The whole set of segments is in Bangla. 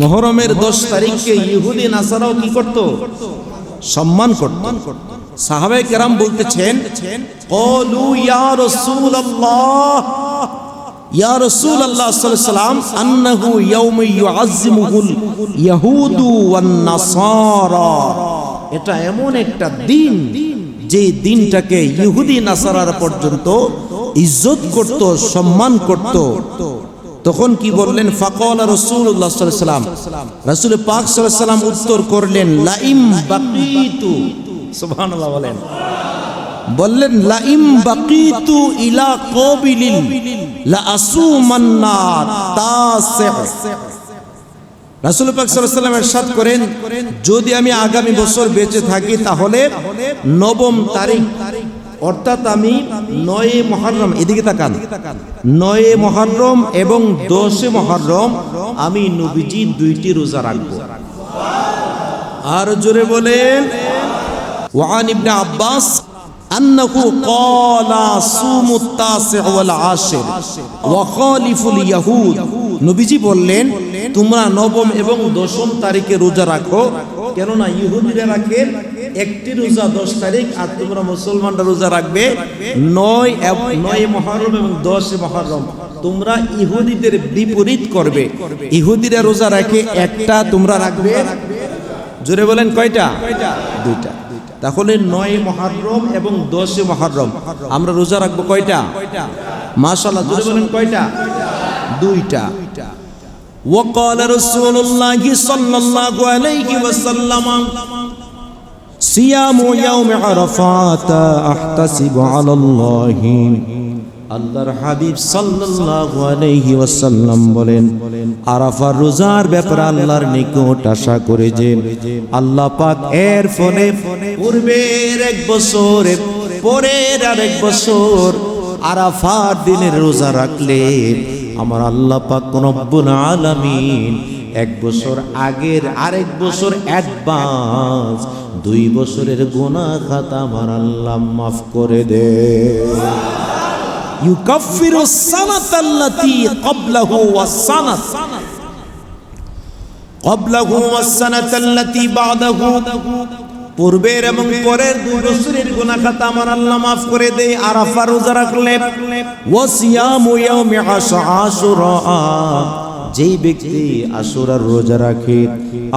মহরমের দশ তারিখকে ইহুদি নাসারাও কি করত? সম্মান করত। সাহাবে কেরাম বলতেছেন, কলু ইয়া রাসূলুল্লাহ ইয়া রাসূলুল্লাহ সাল্লাল্লাহু আন্নাহু ইয়াউম ইউআযজিমুহুল ইয়াহুদু ওয়ান নাসারা। এটা এমন একটা দিন, যে দিনটাকে ইহুদি নাসারার পর্যন্ত ইজ্জত করত, সম্মান করত। তখন কি বললেন? ফাকল রসুল্লাহ সাল্লাম রসুল পাক সাল্লাম উত্তর করলেন, লাইম বাকিতু। সুবহানাল্লাহ বলেন। বললেন, লাইম বাকিতু ইলা কবিলিন লা আসুমান্না তাসি রাসুল পাক সাল্লাম এরশাদ করেন, যদি আমি আগামী বছর বেঁচে থাকি, তাহলে নবম তারিখ অর্থাৎ আমি নয় মহরম এদিকে তাকান নয় মহরম এবং দশে মহরম আমি নবীজি দুইটি রোজা রাখবো আর জোরে বলেন ওয়ান ইবনে আব্বাস আন্নাহু ক্বালা সুমু التاسع والعاشر وخالفوا اليهود নবীজি বললেন তোমরা নবম এবং দশম তারিখে রোজা রাখো কেননা ইহুদিরা রাখে একটি রোজা দশ তারিখ আর তোমরা মুসলমানরা রোজা রাখবে নয় নয় মহরম এবং দশ মহরম। তোমরা ইহুদিদের বিপরীত করবে। ইহুদিরা রোজা রাখে একটা, তোমরা রাখবে জোরে বলেন কয়টা? দুইটা। তাহলে নয় মহারম এবং দশে মহারম। আমরা রোজা রাখব কয়টা? মাশাল্লাহ জোরে বলেন কয়টা? দুইটা। وقال رسول الله صلى الله عليه وسلم صيام يوم عرفات احتسب على الله আল্লাহর হাবিব সাল্লাল্লাহু আলাইহি ওয়াসাল্লাম বলেন আরাফার রোজার ব্যাপারে আল্লাহর নিকট আশা করে যে আল্লাহ পাক এর ফলে পূর্বের এক বছর পরের আরেক বছর আরাফার দিনের রোজা রাখলে আমার আল্লাহ পাক রব্বুল আলামিন এক বছর আগের আরেক বছর অ্যাডভান্স দুই বছরের গোনা খাতা আমার আল্লাহ মাফ করে দে। ইউকাফিরু সানাতাল্লাতী ক্বাবলাহু ওয়াস-সানাত। ক্বাবলাহু ওয়াস-সানাতাল্লাতী বা'দাহু। পূর্বের এবং পরের দুই বছরের গুনাহ খাতা আমার আল্লাহ মাফ করে দেয় আরাফা রোজা রাখলে। ওয়াসিয়ামু ইয়াউমি আশুরা যেই ব্যক্তি আশুরার রোজা রাখে,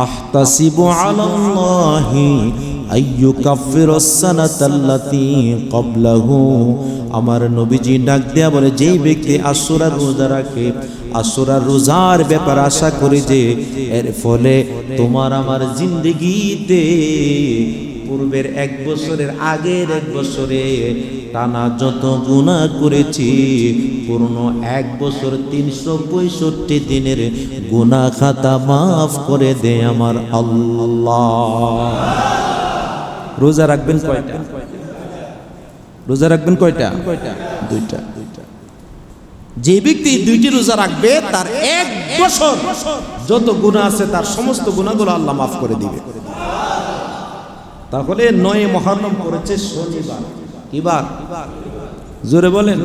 আহতাসিবু আলাল্লাহি আমার নবীজি ডাক দেয়া বলে, যেই ব্যক্তি আশুরার রোজা রাখে আশুরার রোজার ব্যাপার আশা করে যে, এর ফলে তোমার আমার জিন্দগিতে পূর্বের এক বছরের আগের এক বছরে টানা যত গুণা করেছি পুরনো এক বছর তিনশো পঁয়ষট্টি দিনের গুণা খাতা মাফ করে দে আমার আল্লাহ। রোজা রাখবেন কয়টা? রোজা রাখবেন কয়টা? দুইটা। যে ব্যক্তি দুইটি রোজা রাখবে, তার এক বছর যত গুণা আছে, তার সমস্ত গুণাগুলো আল্লাহ মাফ করে দিবে। তাহলে নয় মহারম করেছে শনিবার। কিবার? জোরে বলেন।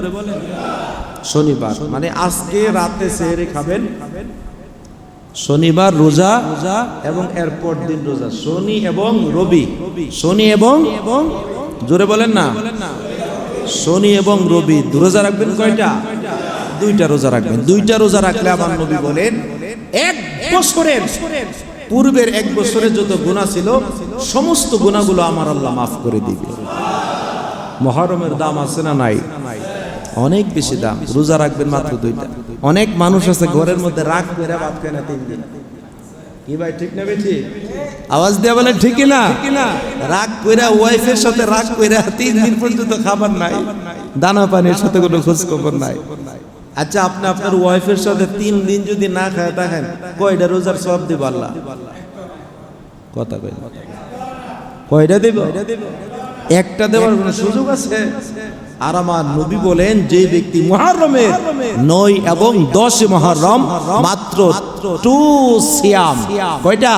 শনিবার। মানে আজকে রাতে সেহরে খাবেন। শনিবার রোজা রোজা এবং এরপর দিন রোজা। শনি এবং রবি। শনি এবং এবং জোরে বলেন না। শনি এবং রবি দু রোজা রাখবেন কয়টা? দুইটা রোজা রাখবেন। দুইটা রোজা রাখলে আমার নবী বলেন এক বছরের পূর্বের এক বছরের যত গুণা ছিল সমস্ত গুণাগুলো আমার আল্লাহ মাফ করে দিবে। মহরমের দাম আছে না নাই? অনেক বেশি দাম। রোজা রাখবেন মাত্র দুইটা। অনেক মানুষ আছে ঘরের মধ্যে রাগ করে ভাত খায় না তিন দিন। কি ভাই ঠিক না বেঠি? আওয়াজ দেওয়া বলে ঠিকই না? রাগ কইরা ওয়াইফের সাথে রাগ কইরা তিন দিন পর্যন্ত খাবার নাই। দানা পানির সাথে কোনো খোঁজ খবর নাই। আচ্ছা আপনি আপনার ওয়াইফের সাথে তিন দিন যদি না খায় দেখেন কয়টা রোজার সব দিব আল্লাহ? কথা কই কয়টা দেব? একটা দেওয়ার কোনো সুযোগ আছে? আর আমার নবী বলেন, যে ব্যক্তি মহারমের নয় এবং দশ মহারম মাত্র টু সিয়াম। কয়টা?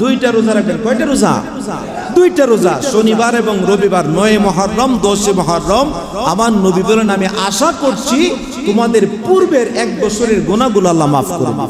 দুইটা রোজা রাখবেন। কয়টা রোজা? দুইটা রোজা। শনিবার এবং রবিবার নয় মহরম দশে মহরম আমার নবী বলেন, আমি আশা করছি তোমাদের পূর্বের এক বছরের গোনাগুলো আল্লাহ মাফ করবে।